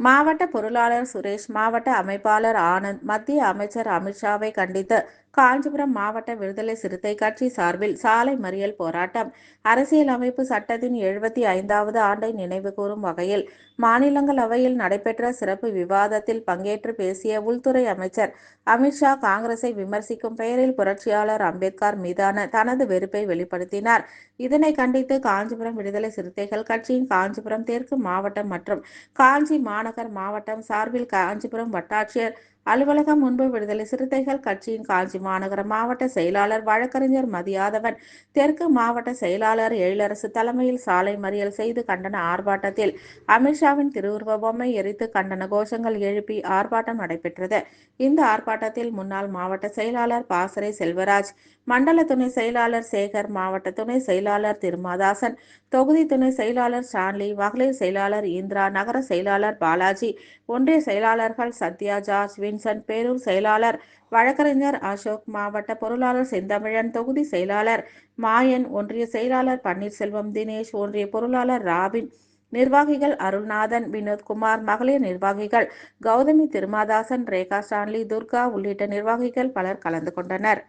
மாவட்ட பொருளாளர் சுரேஷ் மாவட்ட அமைப்பாளர் ஆனந்த் மத்திய அமைச்சர் அமித்ஷாவை கண்டித்து காஞ்சிபுரம் மாவட்ட விடுதலை சிறுத்தை கட்சி சார்பில் சாலை மறியல் போராட்டம். அரசியலமைப்பு சட்டத்தின் எழுபத்தி ஐந்தாவது ஆண்டை நினைவு கூறும் வகையில் மாநிலங்களவையில் நடைபெற்ற சிறப்பு விவாதத்தில் பங்கேற்று பேசிய உள்துறை அமைச்சர் அமித்ஷா காங்கிரஸை விமர்சிக்கும் பெயரில் புரட்சியாளர் அம்பேத்கர் மீதான தனது வெறுப்பை வெளிப்படுத்தினார். இதனை கண்டித்து காஞ்சிபுரம் விடுதலை சிறுத்தைகள் கட்சியின் காஞ்சிபுரம் தெற்கு மாவட்டம் மற்றும் காஞ்சி மாநகர் மாவட்டம் சார்பில் காஞ்சிபுரம் வட்டாட்சியர் அலுவலகம் முன்பு விடுதலை சிறுத்தைகள் கட்சியின் காஞ்சி மாநகர மாவட்ட செயலாளர் வழக்கறிஞர் மதியாதவன். தெற்கு மாவட்ட செயலாளர் எழிலரசு தலைமையில் சாலை மறியல் செய்து கண்டன ஆர்ப்பாட்டத்தில் அமித்ஷாவின் திருவுருவ பொம்மை எரித்து கண்டன கோஷங்கள் எழுப்பி ஆர்ப்பாட்டம் நடைபெற்றது. இந்த ஆர்ப்பாட்டத்தில் முன்னாள் மாவட்ட செயலாளர் பாசறை செல்வராஜ் மண்டல துணை செயலாளர் சேகர் மாவட்ட துணை செயலாளர் திருமாதாசன் தொகுதி துணை செயலாளர் ஸ்டான்லி மகளிர் செயலாளர் இந்திரா நகர செயலாளர் பாலாஜி ஒன்றிய செயலாளர்கள் சத்யா ஜார்ஜ் வின்சென்ட் பேரூர் செயலாளர் வழக்கறிஞர் அசோக் மாவட்ட பொருளாளர் செந்தமிழன் தொகுதி செயலாளர் மாயன் ஒன்றிய செயலாளர் பன்னீர்செல்வம் தினேஷ் ஒன்றிய பொருளாளர் ராபின் நிர்வாகிகள் அருள்நாதன் வினோத்குமார் மகளிர் நிர்வாகிகள் கௌதமி திருமாதாசன் ரேகா ஸ்டான்லி துர்கா உள்ளிட்ட நிர்வாகிகள் பலர் கலந்து கொண்டனர்.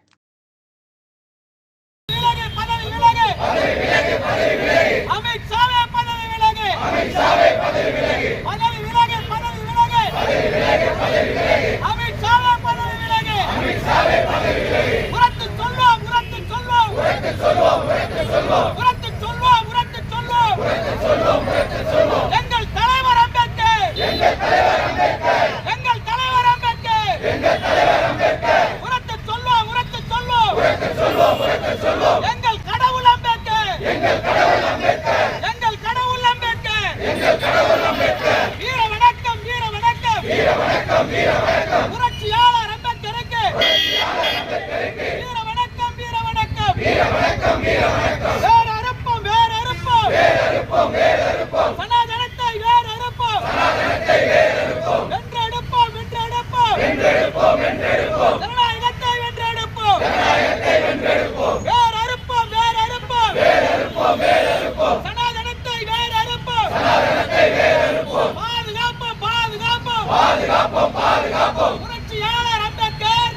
அமித் எங்கள் கடவுள் அம்பேத்கர். எங்கள் கடவுள் அம்பேத்கர் வீர வணக்கம் வீர வணக்கம் புரட்சியாளர் அம்பேத்கருக்கு வீர வணக்கம் வீர வணக்கம் வேற அறுப்போம் வேற அறுப்போம் சனாதனத்தை வேற அறுப்போம் வென்றெடுப்போம் வென்றெடுப்போம். அடுப்பம் வென்றெடுப்போம் வேற அறுப்போம் வேற அறுப்போம் சனாதனத்தை வேற அறுப்போம் பாதுகாப்போம் பாதுகாப்போம். புரட்சியாளர் அம்பேத்கர்.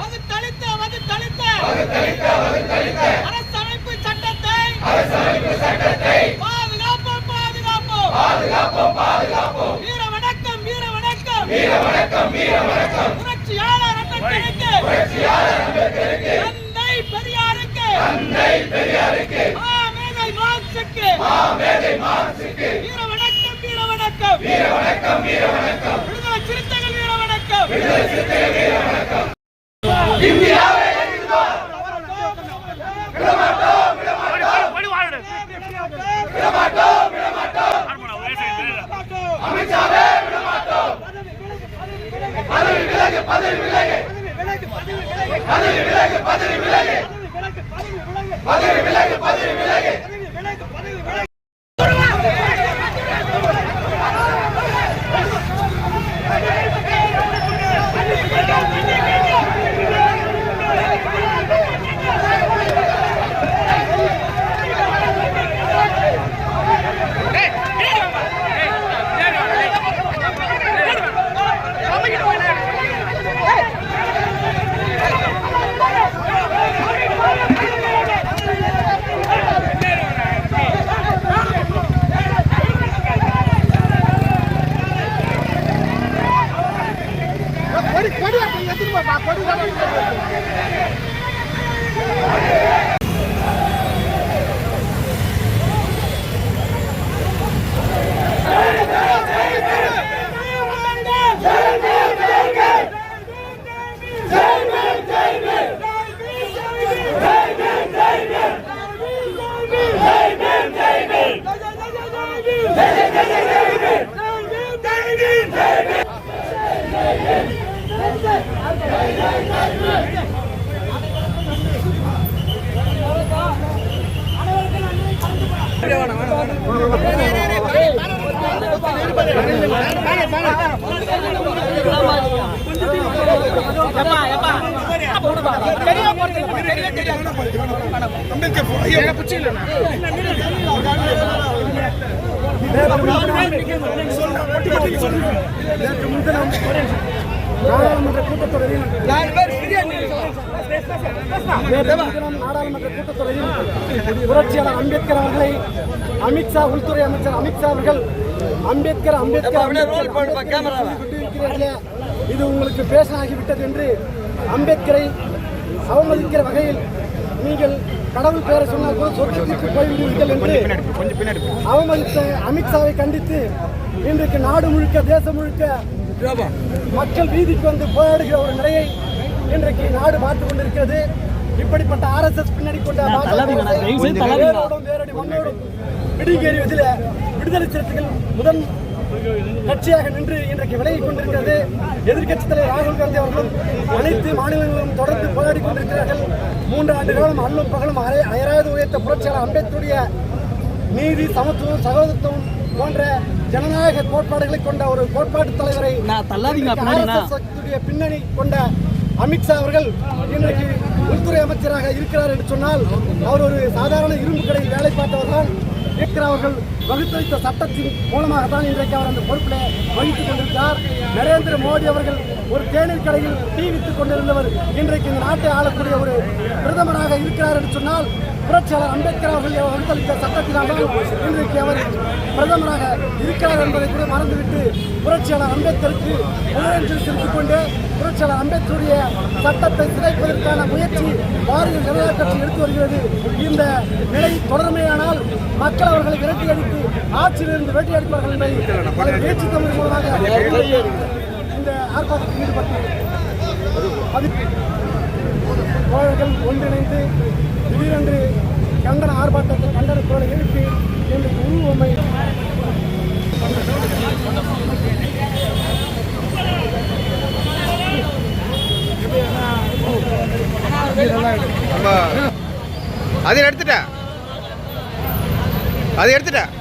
வகுத்தளித்த வகுத்தளித்த. அரசமைப்பு சட்டத்தை. பாதுகாப்போம் பாதுகாப்போம். வீர வணக்கம் வீர வணக்கம் புரட்சியாளர் அம்பேத்கருக்கு. தந்தை பெரியாருக்கு. மாமேதை மார்க்சுக்கு வீர வணக்கம் வீர வணக்கம் விடுதலை சிறுத்தைகள் வீர வணக்கம் Và có. அம்பேத்கர் நாடாளுமன்ற கூட்டத்தொடரில் நாடாளுமன்ற கூட்டத்தொடரில் புரட்சியாளர் அம்பேத்கர் அவர்களை அமித்ஷா உள்துறை அமைச்சர் அமித்ஷா அவர்கள் அம்பேத்கர் அம்பேத்கர் இது உங்களுக்கு பேசனாகிவிட்டது என்று அம்பேத்கரை அவமதிக்கிற வகையில் நீங்கள் கடவுள் பெயரை சொன்னால் கூட சொர்க்கத்திற்கு போய்விடுவீர்கள் என்று அவமதித்த அமித்ஷாவை கண்டித்து இன்றைக்கு நாடு முழுக்க தேசம் முழுக்க மக்கள் வீதிக்கு வந்து போராடுகிற ஒரு நிலையை இன்றைக்கு நாடு பார்த்து கொண்டிருக்கிறது. இப்படிப்பட்ட ஆர்எஸ்எஸ் பின்னாடி கொண்ட பிடிகேறியதில் விடுதலை சிறுத்தைகள் முதன் கட்சியாக நின்று இன்றைக்கு விலகிக் கொண்டிருக்கிறது. எதிர்க்கட்சித் தலைவர் ராகுல் காந்தி அவர்களும் அனைத்து மாநிலங்களிலும் தொடர்ந்து போராடி கொண்டிருக்கிறார்கள். மூன்று ஆண்டு காலம் அல்லும் பகலும் அயராது உயர்த்த புரட்சியாளர் அம்பேத்கருடைய நீதி சமத்துவம் சகோதரத்துவம் போன்ற ஜனநாயக கோட்பாடுகளை கொண்ட ஒரு கோட்பாட்டு தலைவரை உடைய பின்னணி கொண்ட அமித்ஷா அவர்கள் இன்றைக்கு உள்துறை அமைச்சராக இருக்கிறார் என்று சொன்னால் அவர் ஒரு சாதாரண இரும்பு கடையில் வேலை பார்த்தவர் தான் இருக்கிற அவர்கள் வகுத்தளித்த சட்டத்தின் மூலமாக தான் இன்றைக்கு அவர் அந்த பொறுப்பில் வகித்துக் கொண்டிருக்கிறார். நரேந்திர மோடி அவர்கள் ஒரு தேநீர் கடையில் டீ வித்துக் கொண்டிருந்தவர் இன்றைக்கு இந்த நாட்டை ஆளக்கூடிய ஒரு பிரதமராக இருக்கிறார் என்று சொன்னால் புரட்சியாளர் அம்பேத்கர் அவர்கள் வகுத்தளித்த சட்டத்தினால் இன்றைக்கு அவர் பிரதமராக இருக்கிறார் என்பதை கூட மறந்துவிட்டு புரட்சியாளர் அம்பேத்கருக்கு புகழஞ்சலி செலுத்திக் கொண்டு புரட்சியாளர் அம்பேத்கருடைய சட்டத்தை சிதைப்பதற்கான முயற்சி பாரதிய ஜனதா கட்சி எடுத்து வருகிறது. இந்த நிலை தொடர்மையானால் மக்கள் அவர்களை விரட்டி அடித்து ஆட்சியிலிருந்து விரட்டி என்பதை பல பேச்சு தமிழ் மூலமாக ஆர்ப்பாட்டத்தில் ஈடுபட்டு அது தோழர்கள் ஒன்றிணைந்து திடீரென்று கண்டன ஆர்ப்பாட்டத்தை கண்டன குரலை எழுப்பி இன்றைக்கு உருவமை நம்ம அது எடுத்துட்டேன் அது எடுத்துட்டேன்